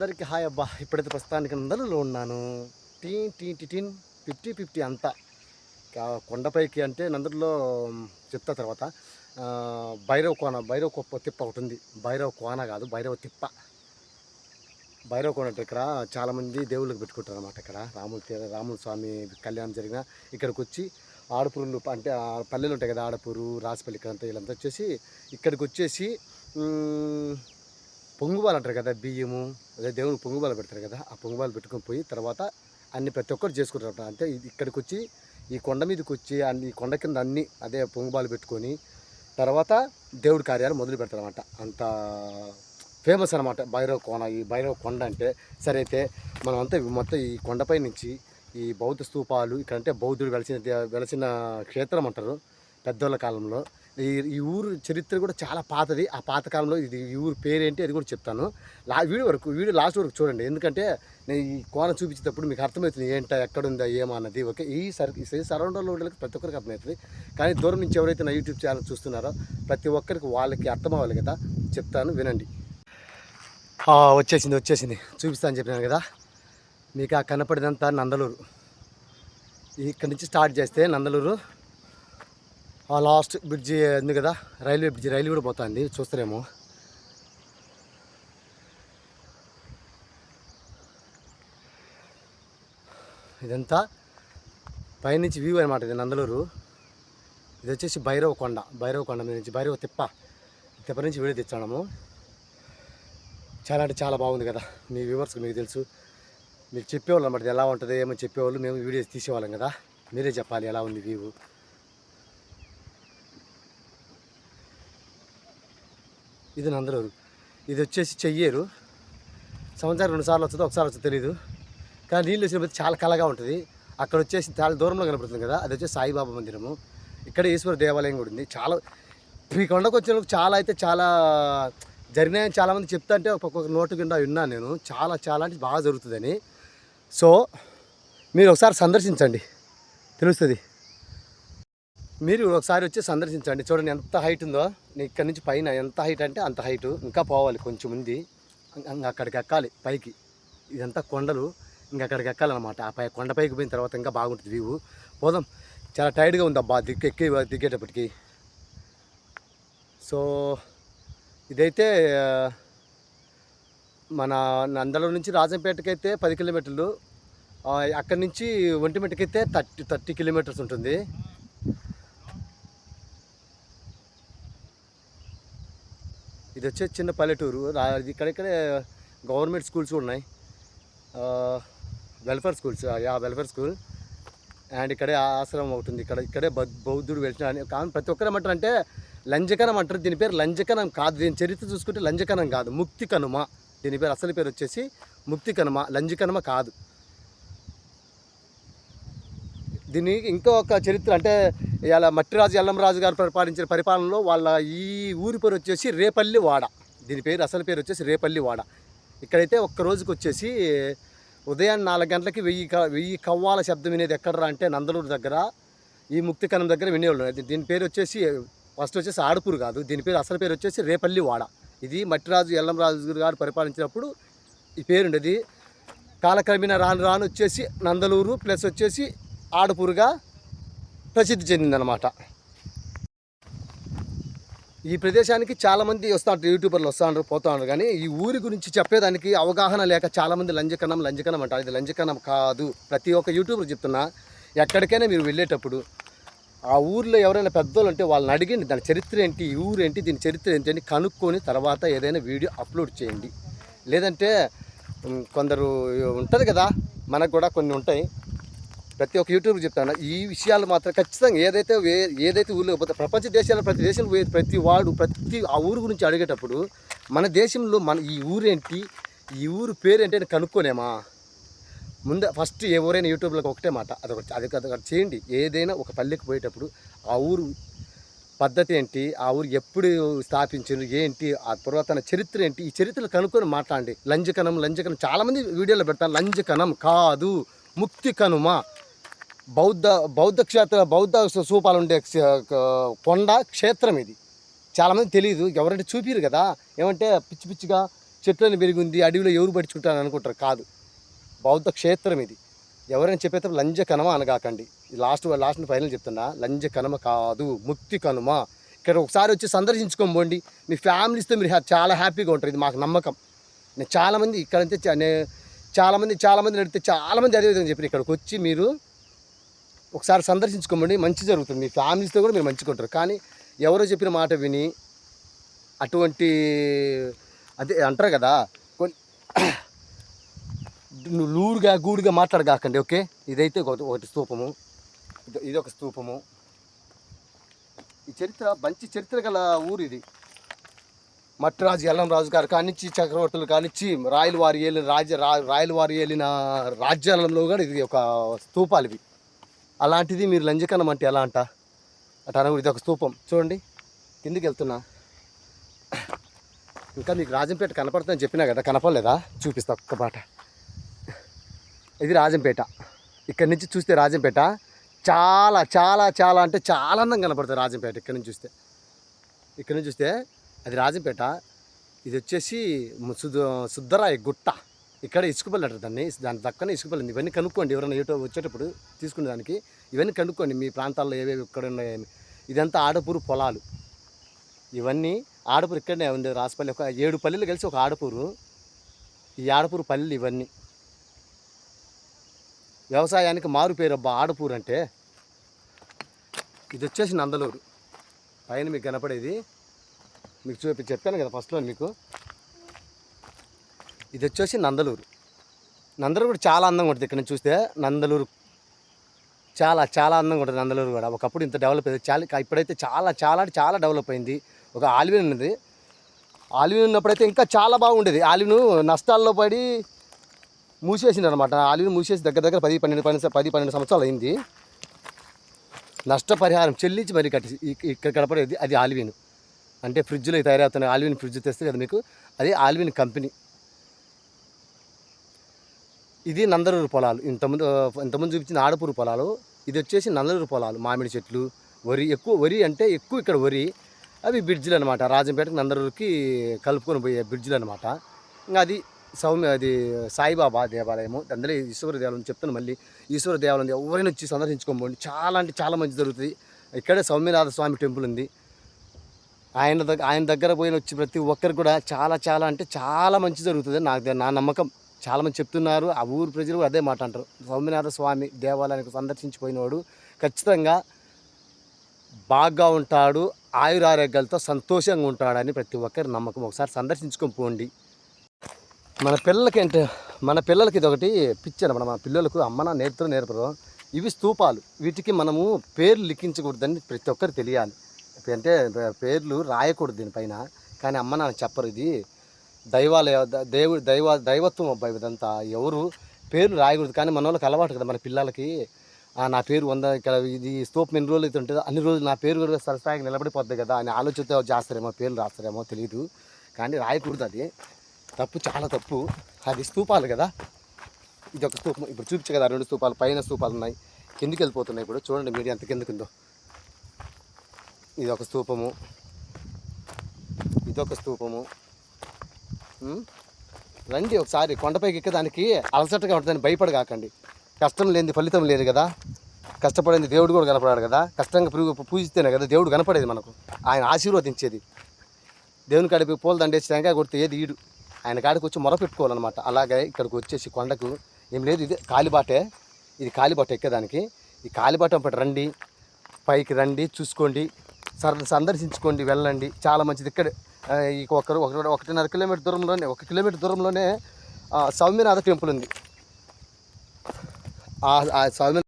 అందరికీ హాయ్ అబ్బా. ఇప్పుడైతే ప్రస్తుతానికి అందరిలో ఉన్నాను. టీ టీ టీ టీన్ ఫిఫ్టీ ఫిఫ్టీ అంతా. కొండపైకి అంటే నందరిలో చెప్తా తర్వాత. భైరవ కోన భైరవ కొప్ప తిప్ప ఒకటి ఉంది. భైరవ కోన కాదు భైరవ తిప్ప. భైరవ కోన అంటే ఇక్కడ చాలామంది దేవుళ్ళకి పెట్టుకుంటారు అనమాట ఇక్కడ. రాముల తీర రాముల స్వామి కళ్యాణం జరిగిన ఇక్కడికి వచ్చి ఆడపురులు అంటే ఆ పల్లెలు ఉంటాయి కదా ఆడపూరు రాసిపల్లి ఇక్కడంతా వీళ్ళంతా వచ్చేసి ఇక్కడికి వచ్చేసి పొంగుబాలు అంటారు కదా బియ్యము అదే దేవునికి పొంగుబాలు పెడతారు కదా ఆ పొంగుబాలు పెట్టుకొని పోయి తర్వాత అన్ని ప్రతి ఒక్కరు చేసుకుంటారు అంటే ఇక్కడికి వచ్చి ఈ కొండ మీదకి వచ్చి అన్ని ఈ కొండ కింద అన్ని అదే పొంగుబాలు పెట్టుకొని తర్వాత దేవుడి కార్యాలు మొదలు పెడతారు అనమాట అంత ఫేమస్ అనమాట భైరవ కోన. ఈ భైరవ కొండ అంటే సరే అయితే మనం అంతా మొత్తం ఈ కొండపై నుంచి ఈ బౌద్ధ స్తూపాలు ఇక్కడ అంటే బౌద్ధుడు వెలిసిన వెలసిన వెలిసిన క్షేత్రం అంటారు పెద్దోళ్ళ కాలంలో. ఈ ఊరు చరిత్ర కూడా చాలా పాతది. ఆ పాతకాలంలో ఇది ఈ ఊరు పేరేంటి అది కూడా చెప్తాను. లా వీడియో వరకు వీడియో లాస్ట్ వరకు చూడండి. ఎందుకంటే నేను ఈ కోన చూపించేటప్పుడు మీకు అర్థమవుతుంది ఏంట ఎక్కడుందా ఏమన్నది ఓకే ఈ సర్ ఈ సరౌండర్లో ఉండే ప్రతి ఒక్కరికి అర్థమవుతుంది. కానీ దూరం నుంచి ఎవరైతే నా యూట్యూబ్ ఛానల్ చూస్తున్నారో ప్రతి ఒక్కరికి వాళ్ళకి అర్థం అవ్వాలి కదా. చెప్తాను వినండి. వచ్చేసింది వచ్చేసింది. చూపిస్తాను చెప్పినాను కదా. మీకు ఆ కనపడినంత నందలూరు. ఇక్కడి నుంచి స్టార్ట్ చేస్తే నందలూరు ఆ లాస్ట్ బ్రిడ్జి ఉంది కదా రైల్వే బ్రిడ్జి రైలు కూడా పోతుంది చూస్తారేమో. ఇదంతా పైనుంచి వ్యూ అనమాట ఇది నందలూరు. ఇది వచ్చేసి భైరవ కొండ భైరవ కొండ మీద నుంచి భైరవ తిప్ప. తిప్ప నుంచి వీడియో తెచ్చాము. చాలా అంటే చాలా బాగుంది కదా మీ వ్యూవర్స్కి మీకు తెలుసు. మీరు చెప్పేవాళ్ళు అనమాట ఇది ఎలా ఉంటుంది ఏమో చెప్పేవాళ్ళు మేము వీడియోస్ తీసేవాళ్ళం కదా. మీరే చెప్పాలి ఎలా ఉంది వ్యూ. ఇది నందలూరు. ఇది వచ్చేసి చెయ్యేరు. సంవత్సరం రెండు సార్లు వస్తుందో ఒకసారి వస్తుందో తెలియదు కానీ నీళ్ళు వచ్చినప్పుడు చాలా కలగా ఉంటుంది. అక్కడ వచ్చేసి చాలా దూరంలో కనపడుతుంది కదా అది వచ్చేసి సాయిబాబా మందిరము. ఇక్కడ ఈశ్వర దేవాలయం కూడా ఉంది. చాలా ఈ కొండకు వచ్చిన చాలా అయితే చాలా జరిగినాయని చాలామంది చెప్తా అంటే ఒక్కొక్క నోటు కింద విన్నాను నేను. చాలా చాలా అంటే బాగా జరుగుతుందని. సో మీరు ఒకసారి సందర్శించండి. తెలుస్తుంది. మీరు ఒకసారి వచ్చి సందర్శించండి. చూడండి ఎంత హైట్ ఉందో. ఇక్కడ నుంచి పైన ఎంత హైట్ అంటే అంత హైట్ ఇంకా పోవాలి కొంచెం ఉంది. అక్కడికి ఎక్కాలి పైకి. ఇదంతా కొండలు. ఇంకా అక్కడికి ఎక్కాలన్నమాట. ఆ పై కొండ పైకి పోయిన తర్వాత ఇంకా బాగుంటుంది వ్యూ పోదాం. చాలా టైర్డ్గా ఉంది అబ్బా దిక్కు ఎక్కి దిగేటప్పటికి. సో ఇదైతే మన నందల నుంచి రాజంపేటకి అయితే పది కిలోమీటర్లు. అక్కడి నుంచి ఒంటిమిట్టకి అయితే థర్టీ థర్టీ కిలోమీటర్స్ ఉంటుంది. ఇది వచ్చేసి చిన్న పల్లెటూరు. రా- ఇక్కడిక్కడే గవర్నమెంట్ స్కూల్స్ ఉన్నాయి. Welfare schools yeah welfare school. And ఇక్కడే ఆశ్రమం ఒకటి ఉంది. ఇక్కడ ఇక్కడే బౌద్ధుడు వెళ్ళిన కానీ ప్రతి ఒక్కరు ఏమంటారు అంటే లంజకనం అంటారు. దీని పేరు లంజకనం కాదు. దీని చరిత్ర చూసుకుంటే లంజకనం కాదు. ముక్తి కనుమ. దీని పేరు అసలు పేరు వచ్చేసి ముక్తి కనుమ. లంజకనుమ కాదు. దీన్ని ఇంకొక ఒక చరిత్ర అంటే ఇలా మట్టిరాజు ఎల్లంరాజు గారు పరిపాలించిన పరిపాలనలో వాళ్ళ ఈ ఊరి పేరు వచ్చేసి రేపల్లి వాడ. దీని పేరు అసలు పేరు వచ్చేసి రేపల్లి వాడ. ఇక్కడైతే ఒక్క రోజుకి వచ్చేసి ఉదయం నాలుగు గంటలకి వెయ్యి వెయ్యి కవ్వాల శబ్దం వినేది ఎక్కడరా అంటే నందలూరు దగ్గర ఈ ముక్తికనం దగ్గర వినేవాళ్ళు దీని పేరు వచ్చేసి ఫస్ట్ వచ్చేసి ఆడపూరు కాదు. దీని పేరు అసలు పేరు వచ్చేసి రేపల్లి వాడ. ఇది మట్టిరాజు ఎల్లంరాజు గారు పరిపాలించినప్పుడు ఈ పేరుండేది కాలక్రమేణా రాను రాను వచ్చేసి నందలూరు ప్లస్ వచ్చేసి ఆడపూరుగా ప్రసిద్ధి చెందిందనమాట ఈ ప్రదేశానికి చాలామంది వస్తూ యూట్యూబర్లు వస్తూ ఉంటారు పోతూ ఉంటారు కానీ ఈ ఊరి గురించి చెప్పేదానికి అవగాహన లేక చాలామంది లంజకనం లంజకనం అంటారు. ఇది లంజకనం కాదు. ప్రతి ఒక్క యూట్యూబర్ చెప్తున్నా ఎక్కడికైనా మీరు వెళ్ళేటప్పుడు ఆ ఊర్లో ఎవరైనా పెద్దోళ్ళు ఉంటే వాళ్ళని అడిగండి దాని చరిత్ర ఏంటి ఈ ఊరు ఏంటి దీని చరిత్ర ఏంటి అని కనుక్కొని తర్వాత ఏదైనా వీడియో అప్లోడ్ చేయండి. లేదంటే కొందరు ఉంటుంది కదా మనకు కూడా కొన్ని ఉంటాయి. ప్రతి ఒక్క యూట్యూబ్ చెప్తాను ఈ విషయాలు మాత్రం ఖచ్చితంగా ఏదైతే ఏదైతే ఊళ్ళో పోతే ప్రపంచ దేశాల్లో ప్రతి దేశంలో పోయే ప్రతి వాడు ప్రతి ఆ ఊరు గురించి అడిగేటప్పుడు మన దేశంలో మన ఈ ఊరేంటి ఈ ఊరు పేరేంటి అని కనుక్కోనేమా? ముందే ఫస్ట్ ఎవరైనా యూట్యూబ్లో ఒకటే మాట అదొకటి అది అదొకటి చేయండి. ఏదైనా ఒక పల్లెకి పోయేటప్పుడు ఆ ఊరు పద్ధతి ఏంటి ఆ ఊరు ఎప్పుడు స్థాపించారు ఏంటి ఆ పురాతన చరిత్ర ఏంటి ఈ చరిత్రలు కనుక్కొని మాట్లాడండి. లంజకనం లంజకనం చాలామంది వీడియోలో పెడతారు లంజకనం కాదు ముక్తి కనుమ. బౌద్ధ బౌద్ధ క్షేత్ర బౌద్ధ స్థూపాలు ఉండే కొండ క్షేత్రం ఇది. చాలామంది తెలియదు ఎవరంటే చూపిరు కదా. ఏమంటే పిచ్చి పిచ్చిగా చెట్లను పెరిగి ఉంది అడవిలో ఎవరు పడుచుకుంటారని అనుకుంటారు కాదు. బౌద్ధ క్షేత్రం ఇది. ఎవరైనా చెప్పేస్తే లంజ కనమ అనగాకండి. ఈ లాస్ట్ లాస్ట్ ఫైనల్ చెప్తున్నా లంజ కనుమ కాదు ముక్తి కనుమ. ఇక్కడ ఒకసారి వచ్చి సందర్శించుకోబోండి మీ ఫ్యామిలీస్తో మీరు చాలా హ్యాపీగా ఉంటారు ఇది మాకు నమ్మకం. నేను చాలామంది ఇక్కడంతే చాలామంది చాలామంది నడితే చాలామంది అదే విధంగా చెప్పారు. ఇక్కడికి వచ్చి మీరు ఒకసారి సందర్శించుకోమండి మంచి జరుగుతుంది. మీ ఫ్యామిలీస్తో కూడా మీరు మంచిగా ఉంటారు. కానీ ఎవరో చెప్పిన మాట విని అటువంటి అదే అంటారు కదా కొన్ని నువ్వు లూరుగా గూడుగా మాట్లాడగాకండి ఓకే? ఇదైతే ఒకటి ఒకటి స్తూపము. ఇది- ఒక స్తూపము. ఈ చరిత్ర మంచి చరిత్ర గల ఊరు ఇది. మట్టిరాజు ఎల్లం రాజు గారు కానిచ్చి చక్రవర్తులు కానిచ్చి రాయల వెళ్ళిన ఏలిన రాజ్య రా- రాయల ఏలిన రాజ్యాలలో కూడా ఇది ఒక స్తూపాలు ఇవి. అలాంటిది మీరు లంజకనం అంటే ఎలా అంట? అటు అనకూడదు ఇది ఒక స్తూపం చూడండి కిందికి వెళ్తున్నా. ఇంకా మీకు రాజంపేట కనపడుతుందని చెప్పినా కదా కనపడలేదా? చూపిస్తా ఒక్క మాట. ఇది రాజంపేట. ఇక్కడి నుంచి చూస్తే రాజంపేట. చాలా చాలా చాలా అంటే చాలా అందంగా కనపడుతుంది రాజంపేట ఇక్కడి నుంచి చూస్తే. ఇక్కడి నుంచి చూస్తే అది రాజంపేట. ఇది వచ్చేసి ము- సుద గుట్ట. ఇక్కడ ఇసుకపల్లి అంటారు దాన్ని. దాని పక్కనే ఇసుకపల్లి ఇవన్నీ కనుక్కోండి ఎవరైనా ఏటో వచ్చేటప్పుడు తీసుకునే దానికి. ఇవన్నీ కనుక్కోండి మీ ప్రాంతాల్లో ఏవేవి ఇక్కడ ఉన్నాయని. ఇదంతా ఆడపూరు పొలాలు. ఇవన్నీ ఆడపూరు ఇక్కడనే ఉంది రాసిపల్లి ఒక ఏడు పల్లెలు కలిసి ఒక ఆడపూరు. ఈ ఆడపూరు పల్లెలు ఇవన్నీ. వ్యవసాయానికి మారు పేరు అబ్బా ఆడపూరు అంటే. ఇది వచ్చేసి నందలూరు. పైన మీకు కనపడేది. మీకు చూపి చెప్పాను కదా ఫస్ట్లో మీకు. ఇది వచ్చేసి నందలూరు. నందలూరు కూడా చాలా అందంగా ఉంటుంది. ఇక్కడ నుంచి చూస్తే నందలూరు చాలా చాలా అందంగా ఉంటుంది నందలూరు కూడా. ఒకప్పుడు ఇంత డెవలప్ అయింది చాలా ఇప్పుడైతే చాలా చాలా చాలా డెవలప్ అయింది. ఒక ఆలివిన్ ఉన్నది. ఆలివిన్ ఉన్నప్పుడైతే ఇంకా చాలా బాగుండేది. ఆలివిను నష్టాల్లో పడి మూసేసింది అనమాట ఆలివిన్ మూసేసి దగ్గర దగ్గర పది పన్నెండు పన్నెండు పది పన్నెండు సంవత్సరాలు అయింది. నష్టపరిహారం చెల్లించి మరి కట్టి ఇక్కడ కనపడేది అది ఆలివిన్. అంటే ఫ్రిడ్జ్లో తయారవుతున్న ఆలివిన్ ఫ్రిడ్జ్ తెస్తే కదా మీకు అది ఆలివిన్ కంపెనీ. ఇది నందరూరు పొలాలు. ఇంతమంది ఇంతమంది చూపించిన ఆడపూరు పొలాలు. ఇది వచ్చేసి నందలూరు పొలాలు. మామిడి చెట్లు వరి. ఎక్కువ వరి అంటే ఎక్కువ ఇక్కడ వరి. అవి బ్రిడ్జ్లు అనమాట రాజంపేటకి నందరూరుకి కలుపుకొని పోయే బ్రిడ్జ్లు అనమాట ఇంకా అది సౌమ్య అది సాయిబాబా దేవాలయము. అందులో ఈశ్వర దేవాలయం చెప్తాను మళ్ళీ. ఈశ్వర దేవాలయం ఎవరైనా వచ్చి సందర్శించుకోబోండి చాలా అంటే చాలా మంచి జరుగుతుంది. ఇక్కడే సౌమ్యనాథ స్వామి టెంపుల్ ఉంది. ఆయన దగ్గర ఆయన దగ్గర పోయిన వచ్చి ప్రతి ఒక్కరికి కూడా చాలా చాలా అంటే చాలా మంచి జరుగుతుంది. నాకు నా నమ్మకం. చాలా మంది చెప్తున్నారు ఆ ఊరు ప్రజలు అదే మాట అంటారు. సౌమ్యనాథ స్వామి దేవాలయానికి సందర్శించిపోయినవాడు ఖచ్చితంగా బాగా ఉంటాడు ఆయురారోగ్యాలతో సంతోషంగా ఉంటాడని ప్రతి ఒక్కరి నమ్మకం. ఒకసారి సందర్శించుకొని పోండి. మన పిల్లలకి అంటే మన పిల్లలకి ఇది ఒకటి పిచ్చి అనమాట. మన పిల్లలకు అమ్మ నా నేర్పుతూ నేర్పరు. ఇవి స్తూపాలు. వీటికి మనము పేర్లు లిఖించకూడదని ప్రతి ఒక్కరు తెలియాలి. అంటే పేర్లు రాయకూడదు దీనిపైన. కానీ అమ్మ నాన్న చెప్పరు ఇది. దైవాలయ దేవు దేవుడు దైవ దైవత్వం అబ్బాయి ఇదంతా. ఎవరు పేరు రాయకూడదు. కానీ మన వాళ్ళకి అలవాటు కదా మన పిల్లలకి. నా పేరు వంద ఇక్కడ ఇది స్తూపం ఎన్ని రోజులు అయితే ఉంటుందో అన్ని రోజులు నా పేరు కూడా సరసాగా నిలబడిపోద్ది కదా అని ఆలోచనతో చేస్తారేమో పేర్లు రాస్తారేమో తెలియదు కానీ రాయకూడదు అది. తప్పు చాలా తప్పు. అది స్తూపాలు కదా. ఇది ఒక స్తూపం. ఇప్పుడు చూపించే కదా రెండు స్తూపాలు. పైన స్తూపాలు ఉన్నాయి. కిందికి వెళ్ళిపోతున్నాయి ఇప్పుడు చూడండి మీడియా ఎంత కిందకుందో ఇది ఒక స్తూపము. ఇదొక స్తూపము. రండి ఒకసారి కొండపైకి ఎక్కడానికి అలసటగా ఉంటుందని భయపడగాకండి. కష్టం లేని ఫలితం లేదు కదా. కష్టపడింది దేవుడు కూడా కనపడాడు కదా. కష్టంగా పూ- పూజిస్తేనే కదా దేవుడు కనపడేది మనకు. ఆయన ఆశీర్వదించేది. దేవుని కాడికి పూల దండేసి టెంకాయ కొడితే ఏది ఈడు? ఆయన కాడికి వచ్చి మొర పెట్టుకోవాలన్నమాట. అలాగే ఇక్కడికి వచ్చేసి కొండకు ఏం లేదు ఇది కాలిబాటే. ఇది కాలిబాట ఎక్కేదానికి. ఈ కాలిబాట ఒకటి రండి. పైకి రండి చూసుకోండి. సర్ సందర్శించుకోండి వెళ్ళండి. చాలా మంచిది. ఇక్కడ ఈ ఒకరు ఒక ఒకటిన్నర కిలోమీటర్ దూరంలోనే ఒక కిలోమీటర్ దూరంలోనే ఆ, సౌమ్యనాథ టెంపుల్ ఉంది. ఆ ఆ సౌమ్య